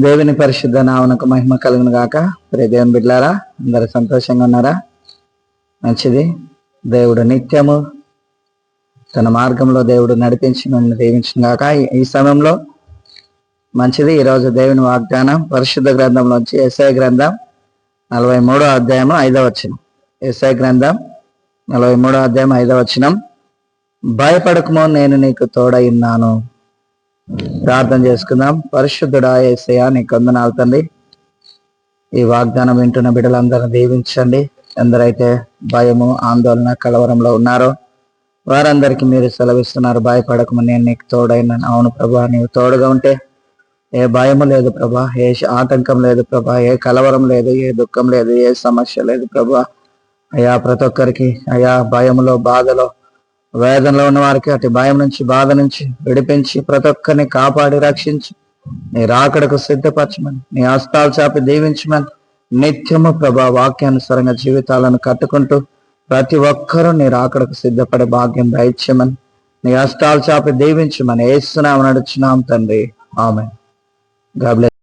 దేవుని పరిశుద్ధ నావనకు మహిమ కలుగును గాక. ప్రియ దేవుని బిడ్లారా అందరు సంతోషంగా ఉన్నారా? మంచిది. దేవుడు నిత్యము తన మార్గంలో దేవుడు నడిపించి మిమ్మల్ని దీవించిన గాక. ఈ- సమయంలో మంచిది. ఈరోజు దేవుని వాగ్దానం పరిశుద్ధ గ్రంథంలోంచి ఎస్ఐ గ్రంథం నలభై మూడో అధ్యాయం ఐదవ వచనం. ఎస్ఐ గ్రంథం నలభై మూడో అధ్యాయం ఐదవ వచనం. భయపడకమో నేను నీకు తోడయిన్నాను ప్రార్థన చేసుకుందాం. పరిశుద్ధుడా ఏసయ్య నీకు వందనాలు తండ్రి. ఈ వాగ్దానం వింటున్న బిడ్డలందరిని దీవించండి. ఎందరైతే భయము ఆందోళన కలవరంలో ఉన్నారో వారందరికీ మీరు సెలవిస్తున్నారు. భయపడకము నేను నీకు తోడైనా అవును ప్రభా నీవు తోడుగా ఉంటే ఏ భయము లేదు ప్రభా ఏ ఆటంకం లేదు ప్రభా ఏ కలవరం లేదు ఏ దుఃఖం లేదు ఏ సమస్య లేదు ప్రభా. అయా ప్రతి ఒక్కరికి అయా భయములో బాధలో వేదనలో ఉన్న వారికి అటు భయం నుంచి బాధ నుంచి విడిపించి ప్రతి ఒక్కరిని కాపాడి రక్షించి. నీ రాకడకు సిద్ధపరచమని నీ హస్తాలు చాపి దీవించమని నిత్యము ప్రభా వాక్యానుసారంగా జీవితాలను కట్టుకుంటూ ప్రతి ఒక్కరూ నీ రాకడకు సిద్ధపడే భాగ్యం దయచేయమని నీ హస్తాలు చాపి దీవించమని వేస్తున్నామని నడుచున్నాం తండ్రి. ఆమె గాబ్లెస్